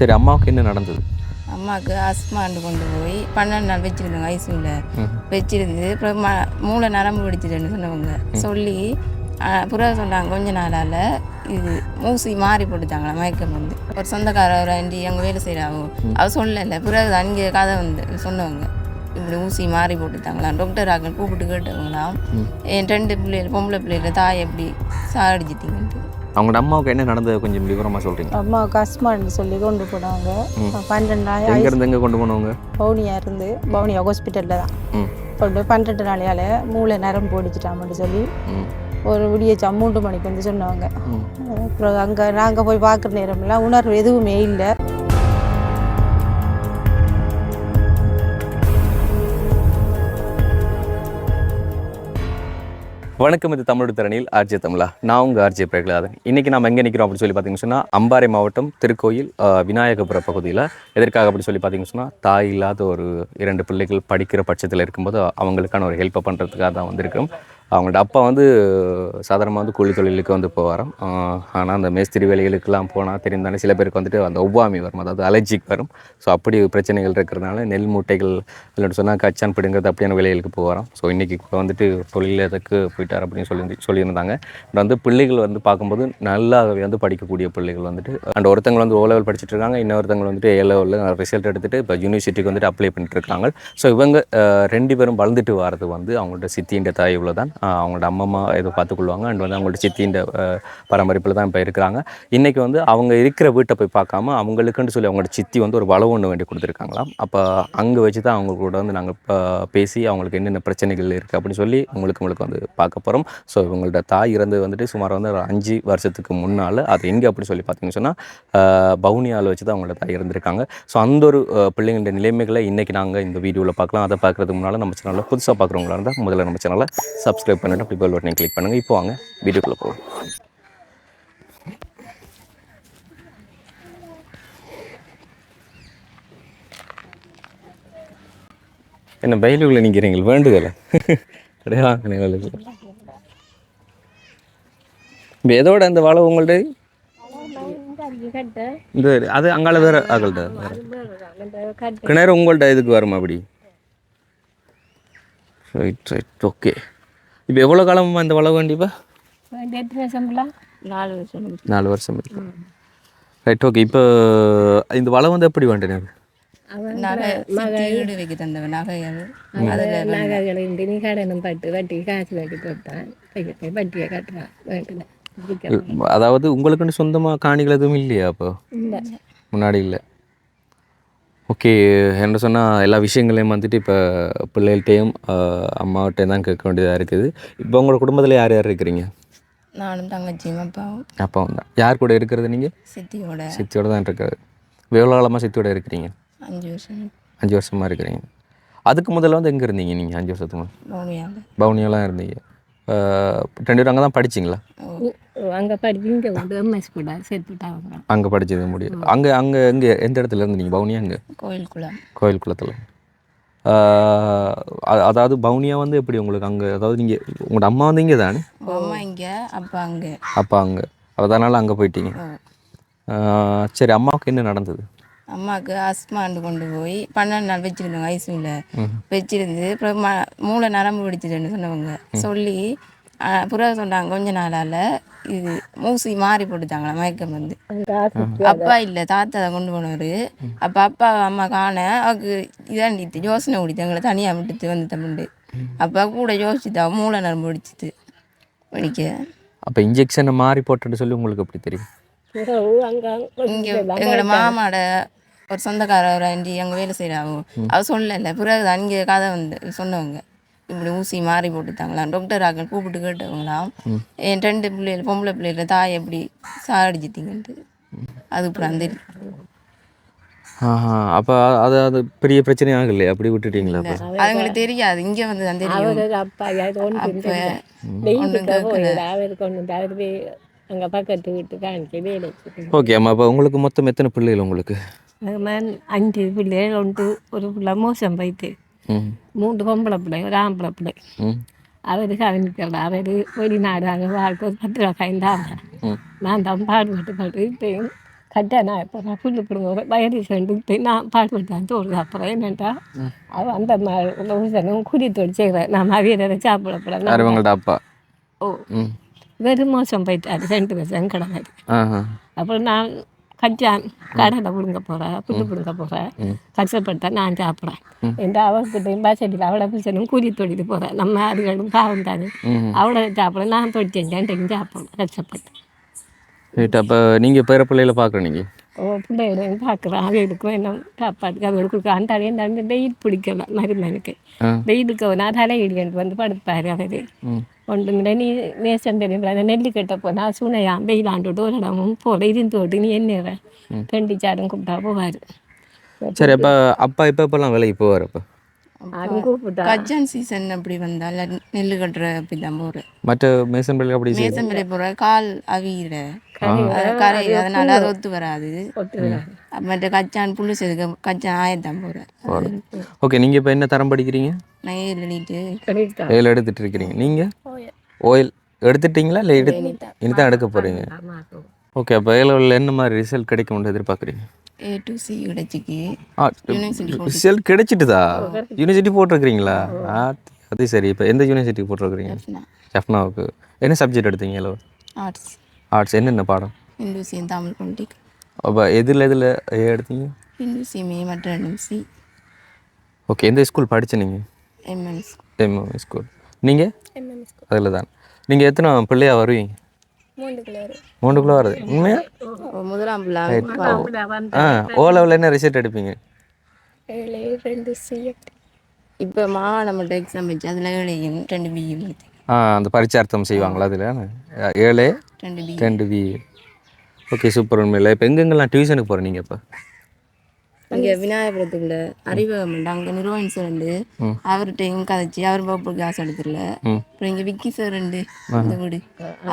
சரி அம்மாவுக்கு என்ன நடந்தது? அம்மாவுக்கு அஸ்மாண்டு கொண்டு போய் பன்னெண்டு நாள் வச்சிருந்தாங்க ஐசியூவில். வச்சிருந்து அப்புறம் ம மூளை நரம்பு வெடிச்சிட்டுன்னு சொன்னவங்க. சொல்லி புறவை சொன்னாங்க கொஞ்ச நாளால். இது ஊசி மாறி போட்டுட்டாங்களா மயக்கம் வந்து. ஒரு சொந்தக்கார ஒரு ஆண்டி அங்கே வேலை செய்கிறாவோ அவ சொல்லலை பிறகு அங்கே கதை வந்து சொன்னவங்க. இப்படி ஊசி மாறி போட்டுட்டாங்களாம். டாக்டர் ஆக்கள் கூப்பிட்டு கேட்டவங்களாம் என் ரெண்டு பிள்ளைகள் பொம்பளை பிள்ளைகள தாய் எப்படி சாடிச்சிட்டீங்கன்ட்டு அவங்களோட அம்மாவுக்கு என்ன நடந்தது கொஞ்சம் விவரமாக சொல்கிறீங்க அம்மாவுக்கு அஸ்மான்னு சொல்லி கொண்டு போனாங்க. பன்னெண்டு நாள் எங்கேருந்து எங்கே கொண்டு போனவங்க? பவுனியா இருந்து பவுனியா ஹாஸ்பிட்டலில் தான். கொண்டு பன்னெண்டு நாளையால் மூளை நரம்பு போடிச்சிட்டாமட்டு சொல்லி ஒரு விடிய மூன்று மணிக்கு வந்து சொன்னாங்க. அப்புறம் அங்கே நாங்கள் போய் பார்க்குற நேரம்லாம் உணர்வு எதுவுமே இல்லை. வணக்கம் இது தமிழ் திறனில் ஆர்ஜே தமிழா. நான் உங்கள் ஆர்ஜே பிரகலாதன். இன்றைக்கி நம்ம எங்கே நிற்கிறோம் அப்படின்னு சொல்லி பார்த்தீங்கன்னு சொன்னால் அம்பாறை மாவட்டம் திருக்கோயில் விநாயகபுர பகுதியில். எதற்காக அப்படி சொல்லி பார்த்தீங்கன்னு சொன்னால் தாய் இல்லாத ஒரு இரண்டு பிள்ளைகள் படிக்கிற பட்சத்தில் இருக்கும்போது அவங்களுக்கான ஒரு ஹெல்ப்பை பண்ணுறதுக்காக தான் வந்திருக்கிறோம். அவங்களோட அப்பா வந்து சாதாரணமாக வந்து கூலி தொழிலுக்கு வந்து போவாராம். ஆனால் அந்த மேஸ்திரி வேலைகளுக்கெல்லாம் போனால் தெரிந்தாலே சில பேருக்கு வந்துட்டு அந்த ஒவ்வாமி வரும் அதாவது அலர்ஜிக் வரும். ஸோ அப்படி பிரச்சனைகள் இருக்கிறதுனால நெல் மூட்டைகள் இல்லைன்னு சொன்னால் கச்சான் பிடுங்கிறது அப்படியான வேலைகளுக்கு போவாராம். ஸோ இன்றைக்கி வந்துட்டு தொழில் எதுக்கு போயிட்டார் அப்படின்னு சொல்லி சொல்லியிருந்தாங்க. பட் வந்து பிள்ளைகள் வந்து பார்க்கும்போது நல்லாவே வந்து படிக்கக்கூடிய பிள்ளைகள் வந்துட்டு அண்ட் ஒருத்தங்க வந்து ஓ லெவல் படிச்சுட்டு இருக்காங்க இன்னொருத்தங்க வந்துட்டு ஏ லெவலில் ரிசல்ட் எடுத்துட்டு இப்போ யூனிவர்சிட்டிக்கு வந்துட்டு அப்ளை பண்ணிட்டு இருக்காங்க. ஸோ இவங்க ரெண்டு பேரும் வளர்ந்துட்டு வரது வந்து அவங்களோட சித்தின்ற தாய் இவ்வளோ தான் அவங்களோட அம்மம்மா இதை பார்த்துக்கொள்வாங்க. அண்ட் வந்து அவங்களோட சித்தின்ற பராமரிப்பில் தான் இப்போ இருக்கிறாங்க. இன்றைக்கி வந்து அவங்க இருக்கிற வீட்டை போய் பார்க்காம அவங்களுக்குன்னு சொல்லி அவங்களோட சித்தி வந்து ஒரு வளவு ஒன்று வேண்டி கொடுத்துருக்காங்களாம். அப்போ அங்கே வச்சு தான் அவங்க கூட வந்து நாங்கள் பேசி அவங்களுக்கு என்னென்ன பிரச்சனைகள் இருக்குது அப்படின்னு சொல்லி உங்களுக்கு உங்களுக்கு வந்து பார்க்க போகிறோம் ஸோ இவங்களோட தாய் இறந்து வந்துட்டு சுமார் வந்து ஒரு அஞ்சு வருஷத்துக்கு முன்னால் அது எங்கே அப்படின்னு சொல்லி பார்த்தீங்கன்னு சொன்னால் பவுனியாவில் வச்சு தான் அவங்களோட தாய் இறந்துருக்காங்க. ஸோ அந்த ஒரு பிள்ளைங்களோட நிலைமைகளை இன்றைக்கி நாங்கள் இந்த வீடியோவில் பார்க்கலாம். அதை பார்க்குறதுக்கு முன்னால் நம்ம சேனலில் புதுசாக பார்க்குறவங்களா இருந்தால் முதல்ல நம்ம சேனலை சப்ஸ்கிரைப் சப்ஸ்கிரைப் பண்ணிட்டு அப்படி பெல் பட்டனை கிளிக் பண்ணுங்கள் இப்போ வாங்க வீடியோக்குள்ளே போவோம். என்ன பயிலுக்குள்ள நிற்கிறீங்க வேண்டுதலை? கிடையாது இப்போ எதோட அந்த வளவு உங்கள்ட்ட இந்த அது அங்கால வேற ஆகல்ட்ட கிணறு உங்கள்ட்ட இதுக்கு வருமா அப்படி? ரைட் ரைட் ஓகே இப்போ எவ்வளோ காலமா இந்த வளவு கண்டிப்பா நாலு வருஷம் நாலு வருஷம் ரைட் ஓகே இப்போ இந்த வளவு வந்து எப்படி வேண்டேன்? நகை சித்தி வீடு வைக்க தந்தவன் நகை அது. அதில் நகைகளை நீ கடனும் பட்டு வட்டி காசு வட்டி போட்டான் போய் வட்டியை கட்டுறான் வீட்டில். அதாவது உங்களுக்குன்னு சொந்தமாக காணிகள் எதுவும் இல்லையா அப்போ? இல்லை. முன்னாடி இல்லை. ஓகே என்ன சொன்னால் எல்லா விஷயங்களையும் வந்துட்டு இப்போ பிள்ளைகள்கிட்டையும் அம்மாவிட்டையும் தான் கேட்க வேண்டியதாக இருக்குது. இப்போ உங்களோட குடும்பத்தில் யார் யார் இருக்கிறீங்க? நானும் தங்கச்சியும் அப்பாவும். அப்பாவும் தான். யார் கூட இருக்கிறது நீங்கள் சித்தியோட. சித்தியோட தான் இருக்கிறது. எவ்வளோ காலமாக சித்தியோட இருக்கிறீங்க? அஞ்சு வருஷம். அஞ்சு வருஷமாக இருக்கிறீங்க. அதுக்கு முதல்ல வந்து எங்கே இருந்தீங்க நீங்கள் அஞ்சு வருஷத்துக்கு பவுனியாவில் பவுனியெல்லாம் இருந்தீங்க. ரெண்டு பேரும் அங்கே தான் படிச்சிங்களா அங்கே படிச்சு இங்கே வந்து எம்எஸ் கூட சேர்த்துட்டாங்க அங்கே. படிச்சது முடியும் அங்கே அங்கே எங்கே எந்த இடத்துல இருந்தீங்க பவுனியா அங்கே கோயில் குளம் கோயில் குளத்தில் அதாவது பவுனியா வந்து எப்படி உங்களுக்கு அங்கே அதாவது நீங்கள் உங்களோட அம்மா வந்து இங்கே தானே? அம்மா இங்கே அப்பா அங்கே. அப்பா அங்கே. அதனால் அங்கே போயிட்டீங்க. சரி அம்மாவுக்கு என்ன நடந்தது? அம்மாவுக்கு அஸ்மாண்டு கொண்டு போய் பன்னெண்டு நாள் வச்சிருந்தாங்க ஐசியூவில் வச்சிருந்து அப்புறம் ம மூளை நரம்பு வெடிச்சிட்டுன்னு சொன்னவங்க. சொல்லி புறவை சொன்னாங்க கொஞ்ச நாளால் இது ஊசி மாறி போட்டுட்டாங்களா மயக்கம் வந்து. அப்பா இல்லை தாத்தா தான் கொண்டு போனவர். அப்போ அப்பா அம்மா காண அவருக்கு இதாண்டிட்டு யோசனை ஓடிட்டு எங்களை தனியாக விட்டுட்டு வந்து தமிழ்ண்டு அப்பா கூட யோசிச்சுட்டு மூளை நரம்பு வெடிச்சிட்டு வெடிக்க அப்போ இன்ஜெக்ஷனை மாறி போட்டுட்டு சொல்லி உங்களுக்கு எப்படி தெரியும்? இங்கே எங்களோட மாமாட ஒரு சொந்தக்கார ஒரு ஆண்டி அங்கே வேலை செய்கிறாவோ அவ சொல்லலை. பிறகு அங்கே கதை வந்து சொன்னவங்க. இப்படி ஊசி மாறி போட்டுட்டாங்களாம் டாக்டர் ஆக்கள் கூப்பிட்டு கேட்டவங்களாம் என் ரெண்டு பிள்ளைகள் பொம்பளை பிள்ளைகள தாய் எப்படி சாடிச்சிட்டீங்கன்ட்டு அது அப்புறம் அந்த அப்போ அது அது பெரிய பிரச்சனை ஆகலையே? அப்படி விட்டுட்டீங்களா அதுங்களுக்கு தெரியாது. இங்கே வந்து அவர் அப்பா அங்கே பக்கத்து வீட்டு காணிக்க வேலை ஓகே அம்மா. அப்போ உங்களுக்கு மொத்தம் எத்தனை பிள்ளைகள் உங்களுக்கு? நான் அஞ்சு பிள்ளைகள் ஒன்று ஒரு பிள்ளை மோசம் போயிட்டு ம். மூன்று பொம்பளை பிள்ளை ஒரு ஆம்பளை பிள்ளை. ம். அவர் கவனிக்கல அவர் வெளிநாடு அங்கே வாழ்க்கை பத்து ரூபா கைந்தாங்க நான் தான் பாடுபட்டு பாட்டு இப்பயும் கட்டானா இப்போ நான் புல்லு பிடுங்க வயது ரெண்டு நான் பாடுபட்டான் தோடு அப்புறம் என்னட்டா அவன் அந்த உசனும் குறித்தோடு செய்கிறேன் நான் அவியலை சாப்பிடப்பட அப்பா? ஓ. வெறும் மோசம் போயிட்டாரு ரெண்டு வருஷம் கிடந்தது அப்புறம் நான் கச்சான் கடலை பிடுங்க போகிறேன் புல்லு பிடுங்க போகிறேன் கஷ்டப்பட்டா நான் சாப்பிட்றேன். எந்த அவர்கிட்டையும் பாசட்டியில் அவளை பிடிச்சனும் கூலி தொழில் போகிறேன் நம்ம அதுகளும் பாவம் தானே. அவளை சாப்பிட நான் தொழில் செஞ்சேன் சாப்பிடணும் கஷ்டப்பட்டு. ரைட் அப்போ நீங்கள் பேர பிள்ளையில பார்க்குற நீங்கள் ஓ பிள்ளைகளையும் பார்க்குறேன் அவங்களுக்கும் என்ன சாப்பாட்டுக்கு அவங்களுக்கு கொடுக்க அந்த அடையே அந்த வெயில் பிடிக்கல மருந்தனுக்கு ஆ. வெயிலுக்கு நான் தலையிடிக்கிட்டு வந்து படுப்பார் அவர் ஒன்றுங்கிற நீ நேசம் தெரியும் அந்த நெல்லு கட்ட போனால் சூனையாம் வெயிலாண்டோட்டு ஒரு இடமும் போல இருந்து விட்டு நீ என்ன ரெண்டு சாரும் கூப்பிட்டா போவார் சரி அப்போ அப்பா இப்போ இப்போல்லாம் வேலைக்கு போவார் அப்போ கஜன் சீசன் அப்படி வந்தால் நெல் கட்டுற அப்படி தான் போகிறேன் மற்ற மேசன் பிள்ளைகள் அப்படி மேசம் பிள்ளை போகிற கால் அவியிற கரை அதனால அது ஒத்து வராது. மற்ற கச்சான் புல்லு செதுக்க கச்சான் ஆயத்தான் போகிறேன் ஓகே நீங்கள் இப்போ என்ன தரம் படிக்கிறீங்க? நான் ஏழு எழுதிட்டு. சொல்லிட்டா ஏழு எடுத்துட்டு இருக்கிறீங்க. நீங்கள் ஓயில் எடுத்துட்டீங்களா? இல்லை எடு இனி தான் எடுக்க போகிறீங்க ஓகே அப்போ ஏழு என்ன மாதிரி ரிசல்ட் கிடைக்கும்னு எதிர்பார்க்குறீங்க? ஏ டு சி கிடைச்சிக்கு. ரிசல்ட் கிடைச்சிட்டுதா? யூனிவர்சிட்டி போட்டிருக்கிறீங்களா? ஆ. அது சரி. இப்போ எந்த யூனிவர்சிட்டி போட்டிருக்கிறீங்க? ஜஃப்னாவுக்கு என்ன சப்ஜெக்ட் எடுத்தீங்க ஏழு ஆர்ட்ஸ் ஆர்ட்ஸ் என்னென்ன பாடம்? ஹிந்துசியம் தமிழ் பொலிட்டிக் அப்போ எதில் எதில் ஏ எடுத்தீங்க? ஹிந்துசியமே மற்ற ரெண்டும் சி ஓகே எந்த ஸ்கூல் படிச்ச நீங்கள் எம்என்ஸ் எம்எம் ஸ்கூல் நீங்கள் அதில் தான் நீங்கள் எத்தனை பிள்ளையா வருவீங்க? மூணுக்குள்ளே வருது. உண்மையா? முதலாம் பிள்ளை ஆ ஓ லெவலில் என்ன ரிசல்ட் எடுப்பீங்க? ஏழு ரெண்டு சிஎட் இப்போ மாவட்ட எக்ஸாம் வச்சு அதில் ஏழையும் ரெண்டு பியும் ஆ அந்த பரிச்சார்த்தம் செய்வாங்களா அதில்? ஏழு ரெண்டு பி ரெண்டு வி ஓகே சூப்பர் உண்மையில். இப்போ எங்கெங்கெல்லாம் டியூஷனுக்கு போகிறேன் நீங்கள் இப்போ? இங்கே விநாயகபுரத்துக்குள்ள அறிவகம் அங்கே நிறுவனம் சார் உண்டு. அவர்கிட்டையும் கதைச்சி அவர் வகுப்பு காசு எடுத்துடல. அப்புறம் இங்கே விக்கி சார் உண்டு. அந்த வீடு.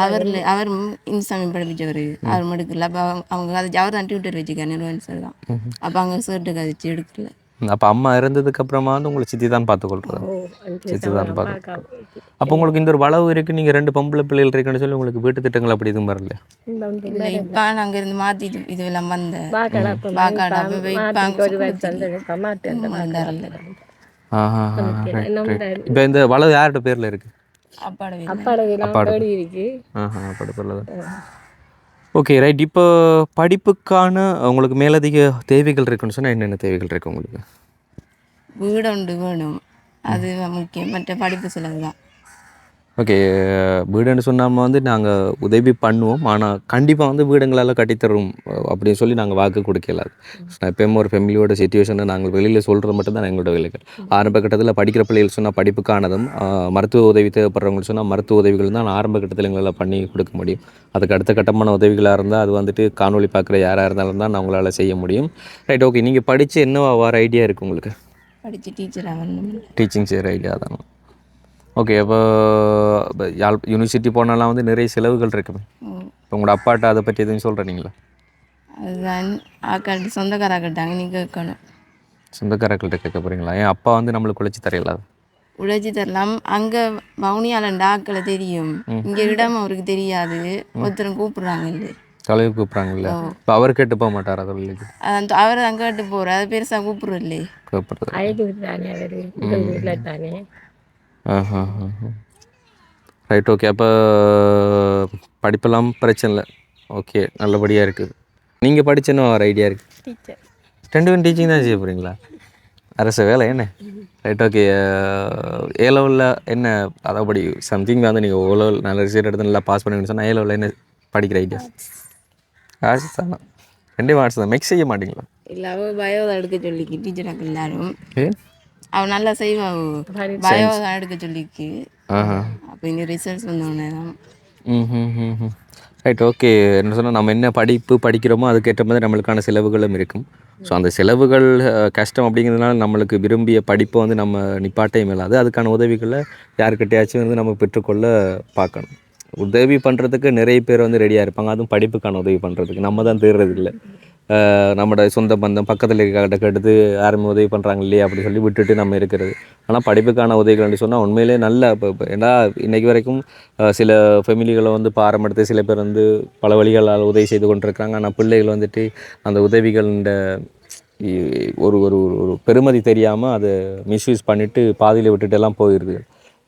அவரில் அவர் இன்சாமி படிப்பிச்சவர். அவர் எடுக்கல அப்போ அவங்க அவங்க கதைச்சி அவர் தான் டியூட்டர் வச்சுக்கார் நிறுவனம் சார் தான் அப்போ அங்கே சார்கிட்ட கதைச்சி எடுக்கல. அப்போ அம்மா இறந்ததுக்கு அப்புறமா வந்து உங்களை சித்தி தான் பார்த்துக்கொள்றது. சித்தி தான் பார்த்து அப்போ உங்களுக்கு இந்த ஒரு வளவு இருக்குது நீங்கள் ரெண்டு பொம்பளை பிள்ளைகள் இருக்குன்னு சொல்லி உங்களுக்கு வீட்டு திட்டங்கள் அப்படி எதுவும் வரல இப்போ நாங்கள் இருந்து மாற்றி இது இதெல்லாம் வந்தேன். இப்போ இந்த வளவு யார்கிட்ட பேரில் இருக்குது அப்பாட இருக்கு. அப்படி பேரில் தான். ஓகே ரைட் இப்போ படிப்புக்கான உங்களுக்கு மேலதிக தேவைகள் இருக்குன்னு சொன்னால் என்னென்ன தேவைகள் இருக்குது உங்களுக்கு? வீடு உண்டு வேணும். அது முக்கியம். மற்ற படிப்பு செலவு தான் ஓகே வீடுன்னு சொன்னாமல் வந்து நாங்கள் உதவி பண்ணுவோம். ஆனால் கண்டிப்பாக வந்து வீடுங்களால் கட்டித்தரும் அப்படின்னு சொல்லி நாங்கள் வாக்கு கொடுக்கல. நான் எப்பயுமே ஒரு ஃபேமிலியோட சுச்சுவேஷனை நாங்கள் வெளியில் சொல்கிறது மட்டும்தான் எங்களோட வேலைகள். ஆரம்ப கட்டத்தில் படிக்கிற பிள்ளைகள் சொன்னால் படிப்புக்கானதும் மருத்துவ உதவி தேவைப்படுறவங்களுக்கு சொன்னால் மருத்துவ உதவிகள் தான் ஆரம்ப கட்டத்தில் எங்களால் பண்ணி கொடுக்க முடியும். அதுக்கு அடுத்த கட்டமான உதவிகளாக இருந்தால் அது வந்துட்டு காணொளி பார்க்குற யாராக இருந்தாலும் தான் நான் உங்களால் செய்ய முடியும். ரைட் ஓகே நீங்கள் படித்து என்ன வர ஐடியா இருக்குது உங்களுக்கு? படித்து டீச்சர் ஆகணும். டீச்சிங் செய்கிற ஐடியா தான்? ஓகே அப்போ இப்போ யாழ் யூனிவர்சிட்டி போனாலாம் வந்து நிறைய செலவுகள் இருக்குமே இப்போ உங்களோட அப்பாட்ட அதை பற்றி எதுவும் சொல்கிறீங்களா அதுதான். ஆக்கள் சொந்தக்காரா கேட்டாங்க நீ கேட்கணும். சொந்தக்காரர்கள்ட்ட கேட்க போகிறீங்களா ஏன் அப்பா வந்து நம்மளுக்கு உழைச்சி தரையில உழைச்சி தரலாம். அங்கே வவுனியாலண்ட ஆக்களை தெரியும். இங்கே இடம் அவருக்கு தெரியாது. ஒருத்தரும் கூப்பிடுறாங்க இல்லை தொலைவு கூப்பிட்றாங்கல்ல இப்போ அவர் கேட்டு போக மாட்டார் தொழிலுக்கு அந்த அவர் அங்கே கேட்டு போகிற அது பெருசாக கூப்பிடுறதில்லே. கூப்பிட்றது ரைட் ஓகே அப்போ படிப்பெல்லாம் பிரச்சனை இல்லை. ஓகே நல்லபடியாக இருக்குது நீங்கள் படிச்சேன்னு ஒரு ஐடியா இருக்குது டீச்சர் ரெண்டு பேரும் டீச்சிங் தான் செய்ய போகிறீங்களா அரசு வேலை என்ன? ரைட் ஓகே ஏ லெவலில் என்ன அதாவது சம்திங் வந்து நீங்கள் ஓ லெவல் நல்ல ரிசல்ட் எடுத்து நல்லா பாஸ் பண்ணுங்கன்னு சொன்னால் ஏ லெவலில் என்ன படிக்கிற ஐடியா ஆர்ட்ஸ் தானே. ரெண்டே ஆர்ட்ஸ் தான். மிக்ஸ் செய்ய மாட்டீங்களா? இல்லை பயோ எடுக்க சொல்லிக்கு டீச்சராக எல்லாரும். அவள் நல்லா செய்வா பயோ தான் எடுக்க சொல்லிக்கு அப்போ இந்த ரிசல்ட்ஸ் வந்தோடனே தான். ம் ரைட் ஓகே என்ன சொன்னால் நம்ம என்ன படிப்பு படிக்கிறோமோ அதுக்கேற்ற மாதிரி நம்மளுக்கான செலவுகளும் இருக்கும். ஸோ அந்த செலவுகள் கஷ்டம் அப்படிங்கிறதுனால நம்மளுக்கு விரும்பிய படிப்பை வந்து நம்ம நிப்பாட்டே மேலாது அதுக்கான உதவிகளை யாருக்கிட்டையாச்சும் வந்து நம்ம பெற்றுக்கொள்ள பார்க்கணும். உதவி பண்ணுறதுக்கு நிறைய பேர் வந்து ரெடியாக இருப்பாங்க. அதுவும் படிப்புக்கான உதவி பண்ணுறதுக்கு நம்ம தான் தேடுறது இல்லை நம்மட சொந்த பந்தம் பக்கத்தில் இருக்க கெடுத்து யாரும் உதவி பண்ணுறாங்க இல்லையா அப்படி சொல்லி விட்டுட்டு நம்ம இருக்கிறது. ஆனால் படிப்புக்கான உதவிகள்னு சொன்னால் உண்மையிலே நல்ல இப்போ இப்போ ஏன்னா இன்றைக்கு வரைக்கும் சில ஃபெமிலிகளை வந்து பாரம் எடுத்து சில பேர் வந்து பல வழிகளால் உதவி செய்து கொண்டிருக்கிறாங்க. ஆனால் பிள்ளைகள் வந்துட்டு அந்த உதவிகளின் ஒரு ஒரு ஒரு- ஒரு பெருமதி தெரியாமல் அதை மிஸ்யூஸ் பண்ணிவிட்டு பாதியில் விட்டுட்டு எல்லாம் போயிடுது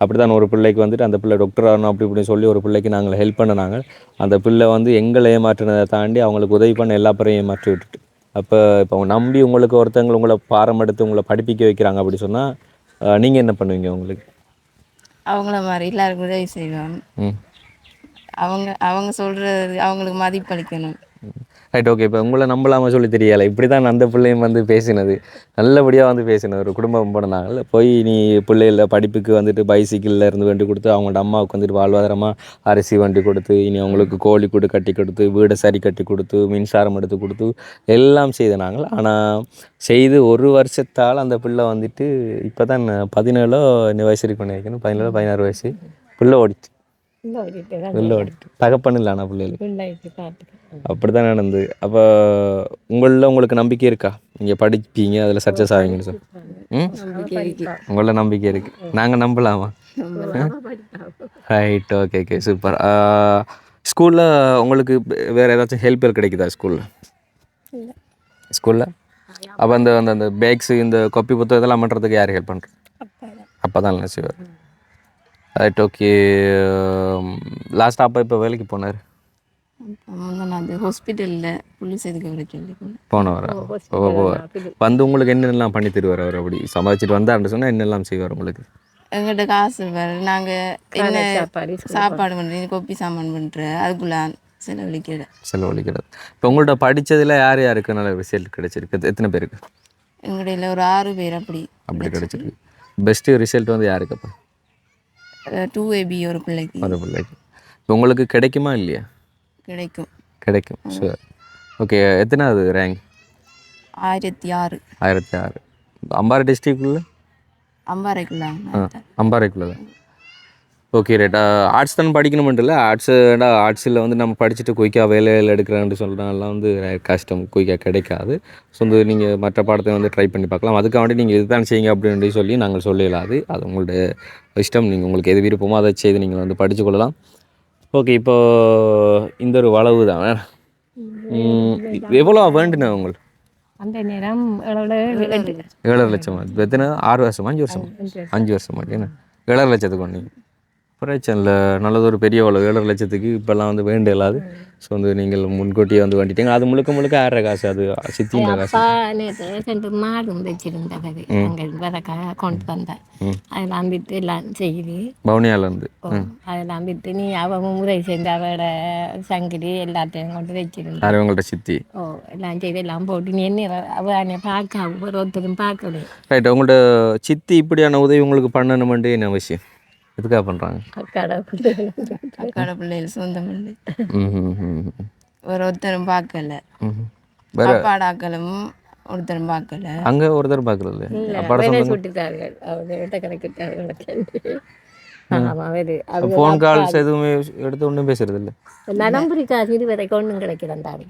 அப்படிதான் ஒரு பிள்ளைக்கு வந்துட்டு அந்த பிள்ளை டாக்டர் ஆகணும் அப்படி இப்படின்னு சொல்லி ஒரு பிள்ளைக்கு நாங்கள் ஹெல்ப் பண்ணினாங்க. அந்த பிள்ளை வந்து எங்களை ஏமாற்றினதை தாண்டி அவங்களுக்கு உதவி பண்ண எல்லா பேரையும் ஏமாற்றி விட்டுட்டு. அப்போ இப்போ நம்பி உங்களுக்கு ஒருத்தவங்க உங்களை பாரம் எடுத்து உங்களை படிப்பிக்க வைக்கிறாங்க அப்படி சொன்னால் நீங்கள் என்ன பண்ணுவீங்க உங்களுக்கு அவங்கள மாதிரி எல்லாருக்கும் உதவி செய்வோம் ம். அவங்க அவங்க சொல்கிறது அவங்களுக்கு மதிப்பளிக்கணும். ரைட் ஓகே இப்போ உங்களை நம்பலாமல் சொல்லி தெரியலை. இப்படி தான் அந்த பிள்ளையும் வந்து பேசினது. நல்லபடியாக வந்து பேசினது. ஒரு குடும்பம் போனாங்கல்ல போய் நீ பிள்ளைகள படிப்புக்கு வந்துட்டு பைசிக்கிளில் இருந்து வண்டி கொடுத்து அவங்களோட அம்மாவுக்கு வந்துட்டு வாழ்வாதாரமாக அரிசி வண்டி கொடுத்து இனி அவங்களுக்கு கோழி கூடு கட்டி கொடுத்து வீடை சரி கட்டி கொடுத்து மின்சாரம் எடுத்து கொடுத்து எல்லாம் செய்த நாங்கள். ஆனால் செய்து ஒரு வருஷத்தால் அந்த பிள்ளை வந்துட்டு இப்போ தான் பதினேழோ இந்த வயசு இருக்கணும் வைக்கணும் பதினேழோ பதினாறு வயசு பிள்ளை ஓடிச்சு. இல்லை ஓடிட்டு தான் பிள்ளை ஓடிட்டு. தகப்பன்னு இல்லை ஆனால் பிள்ளைகளுக்கு அப்படி தான் நடந்தது. அப்போ உங்களில் உங்களுக்கு நம்பிக்கை இருக்கா? நீங்கள் படிப்பீங்க அதில் சக்ஸஸ் ஆவீங்கன்னு சொல்லி ம்? உங்களில் நம்பிக்கை இருக்குது நாங்கள் நம்பலாமா? ரைட் ஓகே ஓகே சூப்பர் ஸ்கூலில் உங்களுக்கு வேறு ஏதாச்சும் ஹெல்ப் கிடைக்குதா ஸ்கூலில் ஸ்கூலில் அப்போ அந்த அந்த அந்த பேக்ஸு இந்த கொப்பி புத்தகம் இதெல்லாம் பண்ணுறதுக்கு யார் ஹெல்ப் பண்ணுறோம் அப்போ தான் செய்வார் ரைட் ஓகே லாஸ்ட் அப்போ இப்போ வேலைக்கு போனார். அது ஹாஸ்பிட்டலில் விட சொல்லி போனவரா? ஓ வந்து உங்களுக்கு என்னெல்லாம் பண்ணி தருவார் அவர் அப்படி? சமாளிச்சுட்டு வந்தாருன்னு சொன்னால் என்னெல்லாம் செய்வார் உங்களுக்கு? எங்கள்கிட்ட காசு வர நாங்கள் என்ன சாப்பாடு சாப்பாடு பண்ணுறது கொப்பி சாமான் பண்ணுற அதுக்குள்ள செலவழிக்கிற செலவழிக்கிறது இப்போ உங்கள்ட்ட படிச்சதுல யார் யாருக்கு நல்ல ரிசல்ட் கிடைச்சிருக்கு? எத்த- எத்தனை பேருக்கு? எங்கடையில் ஒரு ஆறு பேர் அப்படி அப்படி கிடைச்சிருக்கு. பெஸ்ட்டு ரிசல்ட் வந்து யாருக்கு அப்போ? டூ ஏபி ஒரு பிள்ளைக்கு. ஒரு பிள்ளைக்கு. இப்போ உங்களுக்கு கிடைக்குமா இல்லையா? கிடைக்கும். கிடைக்கும். ஷுவர் ஓகே எத்தனாவது ரேங்க் ஆயிரத்தி ஆறு. ஆயிரத்தி ஆறு. அம்பாறை டிஸ்ட்ரிக்டில் அம்பாறைக்குள்ள அம்பாறைக்குள்ளே தான் ஓகே ரைட் ஆர்ட்ஸ் தான் படிக்கணுமென்ட்டு இல்லை ஆர்ட்ஸு ஆர்ட்ஸில் வந்து நம்ம படிச்சுட்டு குயிக்காக வேலையில் எடுக்கிறேன்னு சொல்கிறனாலாம் வந்து கஷ்டம். குயிக்காக கிடைக்காது. ஸோ வந்து நீங்கள் மற்ற பாடத்தை வந்து ட்ரை பண்ணி பார்க்கலாம். அதுக்காக நீங்கள் இதுதான் செய்யுங்க அப்படின்னு சொல்லி நாங்கள் சொல்லலாது அது உங்களுடைய இஷ்டம். நீங்கள் உங்களுக்கு எது விருப்பமோ அதை செய்து நீங்கள் வந்து படித்து கொள்ளலாம். ஓகே இப்போ இந்த ஒரு வளவு தான். எவ்வளோ வேண்டுன உங்களுக்கு அந்த நேரம் ஏழரை லட்சமா? எத்தனை? ஆறு வருஷமா? அஞ்சு வருஷமா? அஞ்சு வருஷமா. என்ன? ஏழரை லட்சத்துக்கு வந்தீங்க பிரச்சனை இல்லை நல்லது ஒரு பெரிய வளவு ஏழரை லட்சத்துக்கு இப்போல்லாம் வந்து வேண்ட இல்லாது. ஸோ வந்து நீங்கள் முன்கூட்டியே வந்து வண்டிட்டீங்க. அது முழுக்க முழுக்க ஆற காசு அது சித்தின்ற காசு. ரெண்டு மாடும் வச்சிருந்தது அங்கே வரக்காக கொண்டு வந்தேன் அதெல்லாம் விட்டு எல்லாம் செய்யுது பவுனியாலேருந்து. அதெல்லாம் விட்டு நீ அவங்க உதவி செஞ்சு அவட சங்கிலி எல்லாத்தையும் கொண்டு வச்சிருந்தேன். யார் உங்கள்ட்ட சித்தி. ஓ எல்லாம் செய்து எல்லாம் போட்டு நீ என்ன அவ என்னை பார்க்க ஒரு ஒருத்தரும் பார்க்கல ரைட் உங்கள்ட்ட சித்தி இப்படியான உதவி உங்களுக்கு பண்ணணுமெண்டு என்ன விஷயம் எதுக்காக பண்ணுறாங்க அக்காட பிள்ளைகள் சொந்தம் இல்லை ம் ம் ம் ம். ஒரு ஒருத்தரும் பார்க்கல. அப்பாடாக்களும் ஒருத்தரும் பார்க்கல அங்கே ஒருத்தர் பார்க்குறது இல்லையா அப்பாட சுட்டுட்டார்கள் அவங்க விட்ட கணக்கிட்டார்கள் ஃபோன் கால்ஸ் எதுவுமே எடுத்து ஒன்றும் பேசுறது இல்லை நலம்புரி காசு இது வரைக்கும் ஒன்றும்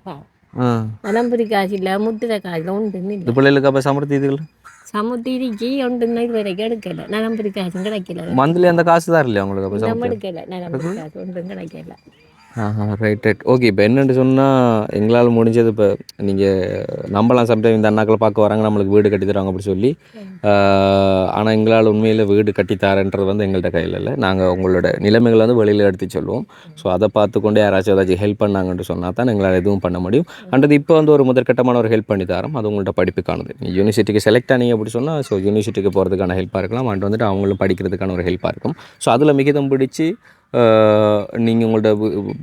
ஆ. நலம்புரி காசு இல்லை முத்திரை காசு ஒன்றும் இல்லை. பிள்ளைகளுக்கு அப்போ சமர்த்தி இதுகள் சமுத்திரிக்கு ஒன்றும் வரைக்கும் எடுக்கல. நலம்புரி காசும் கிடைக்கல. மந்த்லி அந்த காசு தான் இல்லையா உங்களுக்கு நம்ம எடுக்கல. நலம்புரி காசு ஒன்றும் கிடைக்கல. ஆஹா ரைட் ரைட் ஓகே இப்போ என்னென்னு சொன்னால் எங்களால் முடிஞ்சது இப்போ நீங்கள் நம்பலாம் சம்டைம் இந்த அண்ணாக்களை பார்க்க வராங்க நம்மளுக்கு வீடு கட்டி தருவாங்க அப்படி சொல்லி. ஆனால் எங்களால் உண்மையில் வீடு கட்டி தரேன்றது வந்து எங்கள்கிட்ட கையில் இல்லை. நாங்கள் உங்களோட நிலைமைகளை வந்து வெளியில் எடுத்து சொல்லுவோம். ஸோ அதை பார்த்து கொண்டு யாராச்சும் ஏதாச்சும் ஹெல்ப் பண்ணாங்கன்னு சொன்னால் தான் எங்களால் எதுவும் பண்ண முடியும். அண்டது இப்போ வந்து ஒரு முதற்கட்டமான ஒரு ஹெல்ப் பண்ணி தரோம். அது உங்கள்ட்ட படிப்புக்கானது யூனிவர்சிட்டிக்கு செலக்ட் ஆனீங்க அப்படி சொன்னால் ஸோ யூனிவர்சிட்டிக்கு போகிறதுக்கான ஹெல்ப்பாக இருக்கலாம். அண்ட் வந்துட்டு அவங்களும் படிக்கிறதுக்கான ஒரு ஹெல்ப்பாக இருக்கும். ஸோ அதில் மிகிதம் பிடிச்சி நீங்கள் உங்கள்கிட்ட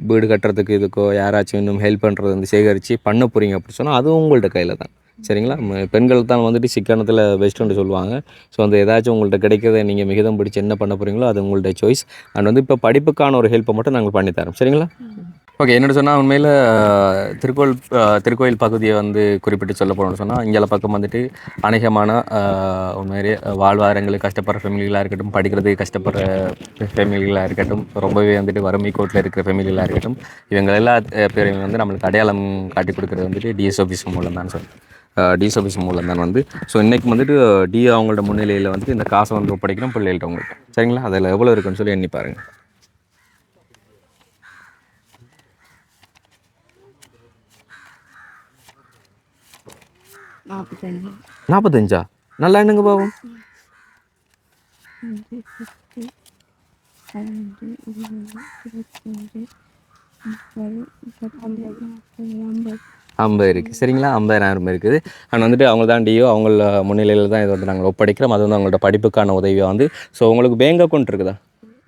வீடு கட்டுறதுக்கு இதுக்கோ யாராச்சும் இன்னும் ஹெல்ப் பண்ணுறது வந்து சேகரித்து பண்ண போகிறீங்க அப்படின்னு சொன்னால் அதுவும் உங்கள்கிட்ட கையில் தான். சரிங்களா? ம- பெண்கள் தான் வந்துட்டு சிக்கனத்தில் பெஸ்ட்டுன்னு சொல்லுவாங்க. ஸோ அந்த ஏதாச்சும் உங்கள்கிட்ட கிடைக்கிறத நீங்கள் மிகுதம் பிடிச்சி என்ன பண்ண போகிறீங்களோ அது உங்கள்கிட்ட சாய்ஸ் அண்ட் வந்து இப்போ படிப்புக்கான ஒரு ஹெல்ப்பை மட்டும் நாங்கள் பண்ணித்தரோம். சரிங்களா? ஓகே என்னோட சொன்னால் உண்மையில் திருக்கோயில் திருக்கோயில் பகுதியை வந்து குறிப்பிட்டு சொல்ல போகணும்னு சொன்னால் இங்கே பக்கம் வந்துட்டு அநேகமான உண்மையிலே வாழ்வாதாரங்களுக்கு கஷ்டப்படுற ஃபேமிலிகளாக இருக்கட்டும் படிக்கிறதுக்கு கஷ்டப்படுற ஃபேமிலிகளாக இருக்கட்டும் ரொம்பவே வந்துட்டு வறுமை கோட்டில் இருக்கிற ஃபேமிலிகளாக இருக்கட்டும் இவங்க எல்லா பேரையும் வந்து நம்மளுக்கு அடையாளம் காட்டி கொடுக்குறது வந்துட்டு டிஎஸ் ஆஃபீஸ் மூலம் தான் சார் டிஎஸ் ஆஃபீஸ் மூலம் தான் வந்து. ஸோ இன்றைக்கி வந்துட்டு டி அவங்களோட முன்னிலையில் வந்துட்டு இந்த காசை வந்து ஒப்படைக்கணும் பிள்ளைகள்ட்ட உங்களுக்கு. சரிங்களா? அதில் எவ்வளோ இருக்குன்னு சொல்லி எண்ணி பாருங்கள் நாற்பத்தஞ்சு நாற்பத்தஞ்சா நல்லா என்னங்க பாவம் ஐம்பது இருக்குது சரிங்களா ஐம்பதாயிரம் இருக்குது அண்ட் வந்துட்டு அவங்க தான் டிஓ அவங்கள முன்னிலையில் தான் இதை வந்து நாங்கள் ஒப்படைக்கிறோம் அது வந்து அவங்களோட படிப்புக்கான உதவியாக வந்து ஸோ உங்களுக்கு பேங்க் அக்கௌண்ட் இருக்குதா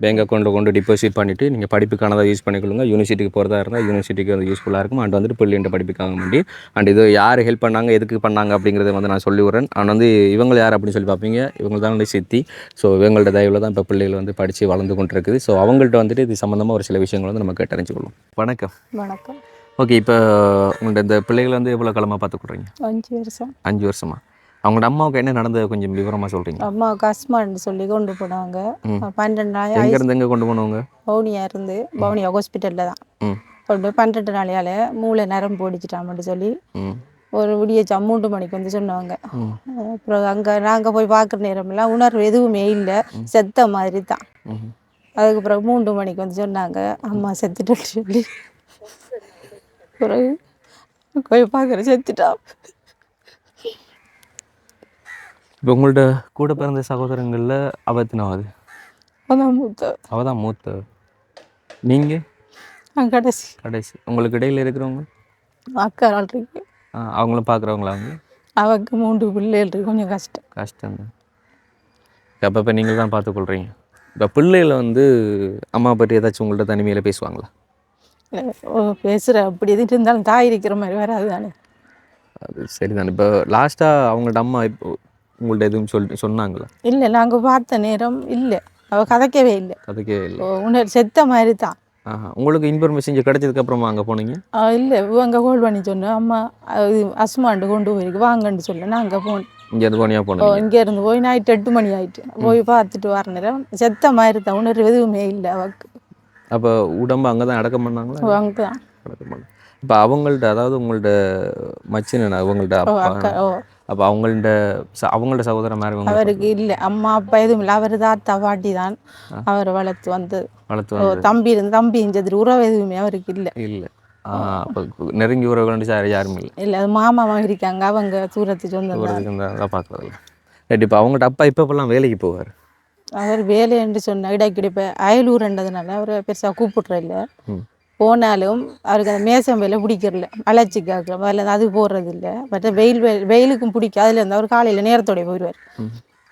பேங்க் அக்கௌண்ட்டை கொண்டு டிபாசிட் பண்ணிவிட்டு நீங்கள் படிப்புக்கானதாக யூஸ் பண்ணிக்கொள்ளுங்க. யூனிவர்சிட்டிக்கு போகிறதா இருந்தால் யூனிவர்சிட்டிக்கு அது யூஸ்ஃபுல்லாக இருக்கும். அண்ட் வந்துட்டு பிள்ளைன்ற படிப்புக்காக வேண்டி. அண்ட் இது யார் ஹெல்ப் பண்ணாங்க எதுக்கு பண்ணாங்க அப்படிங்கிறத வந்து நான் சொல்லி விட்றேன். அண்ட் வந்து இவங்க யார் அப்படின்னு சொல்லி பார்ப்பீங்க. இவங்க தான் வந்து சித்தி. ஸோ இவங்களோட தயவில் தான் இப்போ பிள்ளைகள் வந்து படித்து வளர்ந்து கொண்டு இருக்குது ஸோ அவங்கள்ட்ட வந்துட்டு இது சம்மந்தமாக ஒரு சில விஷயங்கள் வந்து நம்ம கேட்டறிஞ்சுக்கொள்ளும் வணக்கம். வணக்கம். ஓகே இப்போ உங்கள்ட்ட இந்த பிள்ளைகள் வந்து எவ்வளோ காலமாக பார்த்துக்குறீங்க அஞ்சு வருஷம். அஞ்சு வருஷமா? அவங்களோட அம்மாவுக்கு என்ன நடந்தது கொஞ்சம் விவரமாக சொல்கிறீங்க அம்மாவுக்கு அஸ்மான்னு சொல்லி கொண்டு போனாங்க. பன்னெண்டு நாள் எங்கேருந்து எங்கே கொண்டு போனவங்க? பவுனியா இருந்து பவுனியா ஹாஸ்பிட்டலில் தான். கொண்டு பன்னெண்டு நாளையால் மூளை நரம்பு ஓடிச்சிட்டாமட்டு சொல்லி ஒரு விடிய மூன்று மணிக்கு வந்து சொன்னாங்க. அப்புறம் அங்கே நாங்கள் போய் பார்க்குற நேரமெல்லாம் உணர்வு எதுவுமே இல்லை. செத்த மாதிரி தான். அதுக்கு பிறகு மூன்று மணிக்கு வந்து சொன்னாங்க. அம்மா செத்துட்டு சொல்லி. பிறகு போய் பார்க்குற செத்துட்டா இப்போ உங்கள்ட்ட கூட பிறந்த சகோதரங்களில் அவ எத்தனாவது அதான் மூத்த அவள் தான் மூத்த நீங்கள் கடைசி. கடைசி. உங்களுக்கு இடையில இருக்கிறவங்க? அக்கா இருக்கு. ஆ, அவங்களும் பார்க்குறவங்களா அவங்க? அவருக்கு மூன்று பிள்ளைகள் இருக்கு. கொஞ்சம் கஷ்டம். கஷ்டம்தான் அப்போ இப்போ நீங்கள் தான் பார்த்துக்கொள்கிறீங்க இப்போ பிள்ளைகளை வந்து அம்மா பற்றி ஏதாச்சும் உங்கள்ட்ட தனிமையில் பேசுவாங்களா? பேசுகிற அப்படி எதுட்டு இருந்தாலும் தாய் இருக்கிற மாதிரி வராது தானே அது சரிதான். இப்போ லாஸ்ட்டாக அவங்கள்ட்ட அம்மா இப்போ உங்கள்ட்ட எதுவும் சொல்லி சொன்னாங்களா? இல்லை நாங்கள் பார்த்த நேரம் இல்லை. அவள் கதைக்கவே இல்லை. அதுக்கே இல்லை. உணர் செத்த மாதிரி தான். ஆஹா உங்களுக்கு இன்ஃபர்மேஷன் இங்கே கிடைச்சதுக்கு அப்புறமா அங்கே போனீங்க? இல்லை இவங்க கோல் பண்ணி சொன்னோம் அம்மா அஸ்மாண்டு கொண்டு போயிருக்கு வாங்கன்னு சொல்ல நாங்கள் போனோம் இங்கேருந்து போனியா ஓ போனீங்க? இங்கே இருந்து போய் நைட்டு எட்டு மணி ஆயிட்டு போய் பார்த்துட்டு வர நேரம் செத்த மாதிரி தான் உணர்வு எதுவுமே இல்லை அவக்கு. அப்போ உடம்பு அங்கே தான் அடக்கம் பண்ணாங்களா? அங்கே தான் அடக்கம் பண்ண இப்போ அவங்கள்ட்ட அதாவது உங்கள்ட்ட மச்சினன் அவங்கள்ட்ட அப்பா. அப்போ அவங்கள்ட்ட ச- அவங்கள்ட்ட சகோதரன் மாதிரி அவருக்கு இல்லை. அம்மா அப்பா எதுவும் இல்லை. அவர் தாத்தா பாட்டி தான் அவரை வளர்த்து வந்தது. வளர்த்து வந்து தம்பி இருந்து தம்பி இருந்தது உறவு எதுவுமே அவருக்கு இல்லை. இல்லை. நெருங்கி உறவுகள் சார் யாரும் இல்லை. இல்லை அது மாமாமா இருக்காங்க அவங்க தூரத்து தான். இந்த தான் பார்க்குறதில்ல ரைட் இப்போ அவங்கள்ட்ட அப்பா இப்போ இப்போல்லாம் வேலைக்கு போவார்? அவர் வேலைன்னு சொன்ன இடைக்கிட இப்போ அயலூர்ன்றதுனால அவரை பெருசாக கூப்பிட்ற இல்லை போனாலும் அவருக்கு அந்த மேசம் வேலை பிடிக்கிறல வளர்ச்சிக்காக அதில் அது போடுறது இல்லை மற்ற வெயில் வெயில் வெயிலுக்கும் பிடிக்கும் அதில் இருந்து அவர் காலையில் நேரத்தோட போயிடுவார்.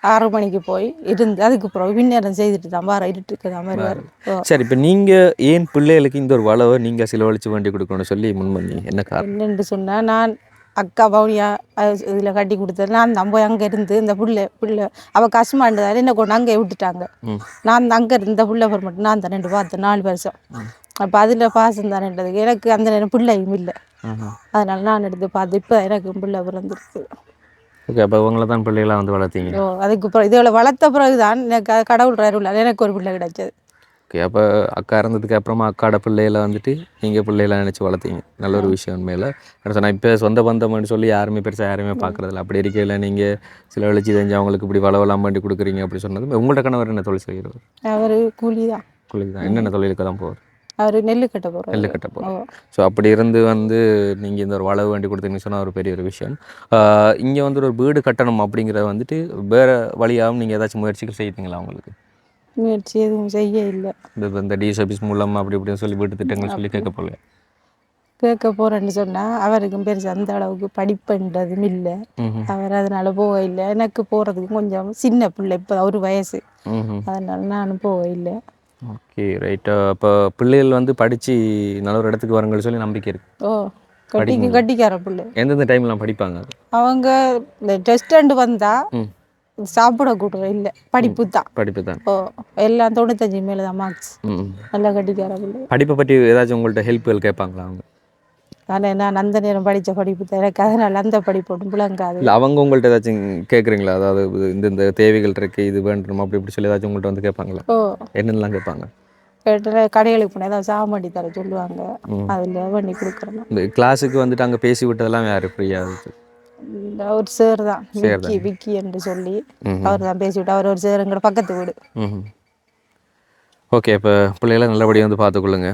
ஆறு மணிக்கு போய் இருந்து அதுக்கு பிறகு பின்னேரம் செய்துட்டு தான் வர இருட்டுக்கு தான் வருவார். சரி இப்போ நீங்கள் ஏன் பிள்ளைகளுக்கு இந்த ஒரு வளவை நீங்கள் செலவழித்து வேண்டி கொடுக்கணும்னு சொல்லி முன் பண்ணி என்ன காரணம்? என்னென்று சொன்னால் நான் அக்கா பவுனியா இதில் கட்டி கொடுத்தது. நான் தான் போய் அங்கே இருந்து இந்த புள்ள புள்ள அவள் கஷ்டமாண்டதால என்ன கொண்டு அங்கே விட்டுட்டாங்க. நான் அங்கே இருந்த புள்ள பிற மட்டும் நான் தான் ரெண்டு பார்த்தேன் நாலு வருஷம். அப்போ அதில் பாசம் தானேன்றதுக்கு எனக்கு அந்த நேரம் பிள்ளையும் இல்லை. அதனால நான் எடுத்து பார்த்தேன் இப்போ எனக்கு பிள்ளை பிறந்திருக்கு. ஓகே அப்போ இவங்கள தான் பிள்ளைகளாக வந்து வளர்த்தீங்க? ஓ அதுக்கு பிறகு இதோட வளர்த்த பிறகு தான் எனக்கு கடவுள் அருள் எனக்கு ஒரு பிள்ளை கிடைச்சது. ஓகே அப்போ அக்கா இறந்ததுக்கு அப்புறமா அக்காட பிள்ளைகளை வந்துட்டு நீங்கள் பிள்ளைகளை நினச்சி வளர்த்தீங்க. நல்ல ஒரு விஷயம் உண்மையில். சொன்னால் இப்போ சொந்த பந்தம்னு சொல்லி யாருமே பெருசாக யாருமே பார்க்குறதில்ல. அப்படி இருக்கையில் நீங்கள் சில வளர்ச்சி தெரிஞ்சு அவங்களுக்கு இப்படி வளவலாம் பண்ணி கொடுக்குறீங்க அப்படி சொன்னது உங்கள்ட்ட கணவர் என்ன தொழில் செய்கிறவர்? அவர் கூலி தான் குளிக்கு தான் என்னென்ன தொழிலுக்கு தான் போவார்? அவர் நெல் கட்ட போகிறார் நெல்லு கட்ட போகிறார் ஓ ஸோ அப்படி இருந்து வந்து நீங்கள் இந்த ஒரு வளவு வேண்டி கொடுத்தீங்கன்னு சொன்னால் ஒரு பெரிய ஒரு விஷயம். இங்கே வந்து ஒரு வீடு கட்டணும் அப்படிங்கிறத வந்துட்டு வேறு வழியாகவும் நீங்கள் ஏதாச்சும் முயற்சிகள் செய்தீங்களா அவங்களுக்கு முயற்சி எதுவும் செய்ய இல்லை. இந்த இந்த டிஎஸ் ஆஃபீஸ் மூலம் அப்படி இப்படின்னு சொல்லி வீட்டு திட்டங்கள் சொல்லி கேட்க போல. கேட்க போகிறேன்னு சொன்னால் அவருக்கும் பெருசு அந்த அளவுக்கு படிப்புன்றதும் இல்லை. அவர் அதனால போக இல்லை. எனக்கு போகிறதுக்கு கொஞ்சம் சின்ன பிள்ளை இப்போ ஒரு வயசு. அதனால நானும் போக இல்லை. ஓகே ரைட்டு அப்போ பிள்ளைகள் வந்து படித்து நல்ல ஒரு இடத்துக்கு வருங்கன்னு சொல்லி நம்பிக்கை இருக்கு. ஓ கட்டிக்கு கட்டிக்கார பிள்ளை. எந்தெந்த டைம்லாம் படிப்பாங்க அவங்க இந்த டெஸ்ட் வந்தா ம். சாப்பிட கூட இல்லை படிப்பு தான். படிப்பு தான். ஓ எல்லாம் தொண்ணூத்தஞ்சு மேலே தான் மார்க்ஸ் நல்லா கட்டிக்கார பிள்ளை. படிப்பை பற்றி ஏதாச்சும் உங்கள்கிட்ட ஹெல்ப்கள் கேட்பாங்களா அவங்க? நான் அந்த நேரம் படித்த படிப்பு எனக்கு அதனால் அந்த படிப்பு ஒன்றும் விளங்காது. இல்லை அவங்க உங்கள்கிட்ட ஏதாச்சும் கேட்குறீங்களா அதாவது இந்த இந்த தேவைகள் இருக்குது இது வேண்டும் அப்படி இப்படி சொல்லி ஏதாச்சும் உங்கள்கிட்ட வந்து கேட்பாங்களா ஓ. என்னென்னலாம் கேட்பாங்க கேட்டு கடைகளுக்கு போனால் ஏதாவது சாமாடி தர சொல்லுவாங்க. அதில் பண்ணி கொடுக்குறேன். இந்த கிளாஸுக்கு வந்துட்டு அங்கே பேசி விட்டதெல்லாம் யார்? ஃப்ரீயாக ஒரு சேர் தான். விக்கி விக்கி என்று சொல்லி அவர் தான் பேசிவிட்டு அவர் ஒரு சேர் எங்களோட பக்கத்து வீடு. ஓகே இப்போ பிள்ளைகளை நல்லபடியாக வந்து பார்த்துக்கொள்ளுங்க.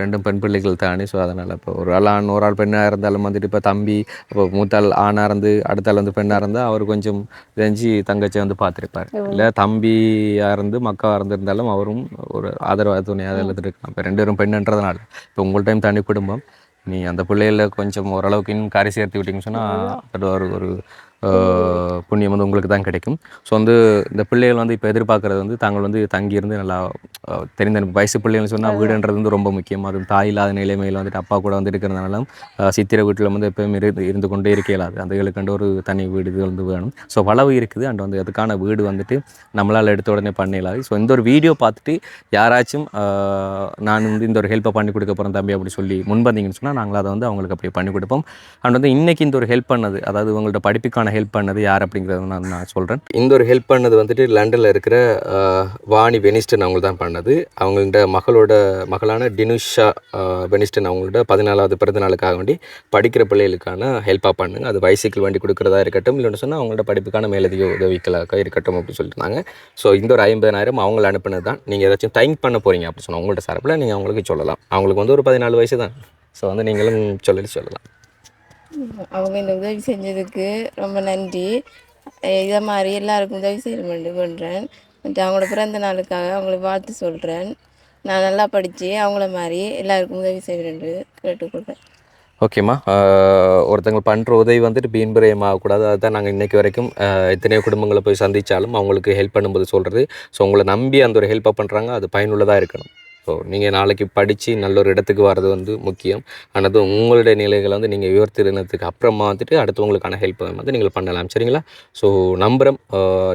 ரெண்டும் பெண் பிள்ளைகள் தானே ஸோ அதனால் இப்போ ஒரு ஆள் ஆண் ஒரு ஆள் பெண்ணாக இருந்தாலும் வந்துட்டு இப்போ தம்பி இப்போ மூத்தாள் ஆணாக இருந்து அடுத்த ஆள் வந்து பெண்ணாக இருந்தால் அவர் கொஞ்சம் தெரிஞ்சு தங்கச்சியை வந்து பார்த்துருப்பார். இல்லை தம்பியாக இருந்து மக்காவாக இருந்திருந்தாலும் அவரும் ஒரு ஆதரவாக துணையாக இருந்துட்டு இருக்கலாம். இப்போ ரெண்டு பேரும் பெண்ணுன்றதுனால. இப்போ உங்கள் டைம் தனி குடும்பம். நீ அந்த பிள்ளைகளை கொஞ்சம் ஓரளவுக்கு இன்னும் கரை சேர்த்து விட்டீங்கன்னு சொன்னால் ஒரு ஒரு புண்ணியம் வந்து உங்களுக்கு தான் கிடைக்கும். ஸோ வந்து இந்த பிள்ளைகள் வந்து இப்போ எதிர்பார்க்கறது வந்து தாங்கள் வந்து தங்கியிருந்து நல்லா தெரிந்த வயசு பிள்ளைகள்னு சொன்னால் வீடுன்றது வந்து ரொம்ப முக்கியம் அதுவும் தாய் இல்லாத நிலைமையில் வந்துட்டு அப்பா கூட வந்து இருக்கிறதுனால சித்திரை வீட்டில் வந்து எப்போயும் இருந்து இருந்து கொண்டே இருக்க இயலாது. அதுகளுக்கு ஒரு தனி வீடு இது வந்து வேணும். ஸோ வளவு இருக்குது. அண்ட் வந்து அதுக்கான வீடு வந்துட்டு நம்மளால் எடுத்த உடனே பண்ணிடலாது ஸோ இந்த ஒரு வீடியோ பார்த்துட்டு யாராச்சும் நான் வந்து இந்த ஒரு ஹெல்ப்பை பண்ணி கொடுக்க போகிறேன் தம்பி அப்படி சொல்லி முன்வந்தீங்கன்னு சொன்னால் நாங்கள் அதை வந்து அவங்களுக்கு அப்படியே பண்ணி கொடுப்போம். அண்ட் வந்து இன்னைக்கு இந்த ஒரு ஹெல்ப் பண்ணது அதாவது உங்கள்ட்ட படிப்புக்கான ஹெல்ப் பண்ணது யார் அப்படிங்கிறத நான் நான் சொல்கிறேன் இந்த ஒரு ஹெல்ப் பண்ணது வந்துட்டு லண்டனில் இருக்கிற வாணி வெனிஸ்டன் அவங்க தான் பண்ணது. அவங்கள்ட்ட மகளோட மகளான டினுஷா வெனிஸ்டன் அவங்களோட பதினாலாவது பிறந்த நாளுக்காக வேண்டி படிக்கிற பிள்ளைகளுக்கான ஹெல்ப்பாக பண்ணுங்க. அது பைசைக்கிள் வண்டி கொடுக்குறதா இருக்கட்டும் இல்லைன்னு சொன்னால் அவங்களோட படிப்புக்கான மேலதிக உதவிகளாக இருக்கட்டும் அப்படின்னு சொல்லியிருந்தாங்க ஸோ இந்த ஒரு ஐம்பதாயிரம் அவங்கள அனுப்புனது தான். நீங்கள் ஏதாச்சும் தேங்க் பண்ண போகிறீங்க அப்படின்னு சொன்னால் உங்கள்ட்ட சார்பில் நீங்கள் அவங்களுக்கு சொல்லலாம். அவங்களுக்கு வந்து ஒரு பதினாலு வயசு தான். ஸோ வந்து நீங்களும் சொல்லி சொல்லலாம். அவங்க இந்த உதவி செஞ்சதுக்கு ரொம்ப நன்றி. இதை மாதிரி எல்லாருக்கும் உதவி செய்ய பண்ணுறேன் மற்ற அவங்களோட பிறந்த நாளுக்காக அவங்களுக்கு வாழ்த்து சொல்கிறேன் நான் நல்லா படித்து அவங்கள மாதிரி எல்லாருக்கும் உதவி செய்வேன் கேட்டுக்கொள்கிறேன். ஓகேம்மா ஒருத்தங்க பண்ணுற உதவி வந்துட்டு பீன்புரையம் ஆகக்கூடாது அதுதான் நாங்கள் இன்றைக்கி வரைக்கும் எத்தனையோ குடும்பங்களை போய் சந்தித்தாலும் அவங்களுக்கு ஹெல்ப் பண்ணும்போது சொல்கிறது ஸோ உங்களை நம்பி அந்த ஒரு ஹெல்ப்பை பண்ணுறாங்க அது பயனுள்ளதாக இருக்கணும். ஸோ நீங்கள் நாளைக்கு படித்து நல்ல ஒரு இடத்துக்கு வர்றது வந்து முக்கியம். ஆனது உங்களுடைய நிலைகளை வந்து நீங்கள் உயர்த்திருந்ததுக்கு அப்புறமா வந்துட்டு அடுத்தவங்களுக்கான ஹெல்ப் வந்து நீங்கள் பண்ணலாம். சரிங்களா? ஸோ நம்புறம்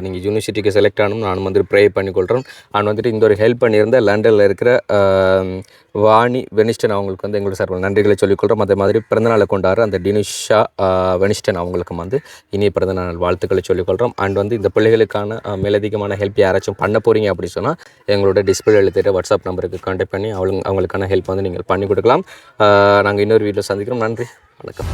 நீங்கள் யூனிவர்சிட்டிக்கு செலக்ட் ஆகணும் நான் வந்துட்டு ப்ரே பண்ணிக்கொள்கிறேன் நான் வந்துட்டு இந்த ஒரு ஹெல்ப் பண்ணியிருந்தேன் லண்டனில் இருக்கிற வாணி வெனிஸ்டன் அவங்களுக்கு வந்து எங்களோட சார்பில் நன்றிகளை சொல்லிக்கொள்கிறோம் அதே மாதிரி பிறந்தநாளை கொண்டாடுற அந்த டினிஷா வெனிஸ்டன் அவங்களுக்கு வந்து இனிய பிறந்தநாள் வாழ்த்துக்களை சொல்லிக்கொள்கிறோம் அண்ட் வந்து இந்த பிள்ளைகளுக்கான மேலதிகமான ஹெல்ப் யாராச்சும் பண்ண போகிறீங்க அப்படி சொன்னால் எங்களோட டிஸ்பிளே எழுத்துட்டு வாட்ஸ்அப் நம்பருக்கு கான்டாக்ட் பண்ணி அவங்க அவங்களுக்கான ஹெல்ப் வந்து நீங்கள் பண்ணி கொடுக்கலாம். நாங்கள் இன்னொரு வீடியோ சந்திக்கிறோம். நன்றி. வணக்கம்.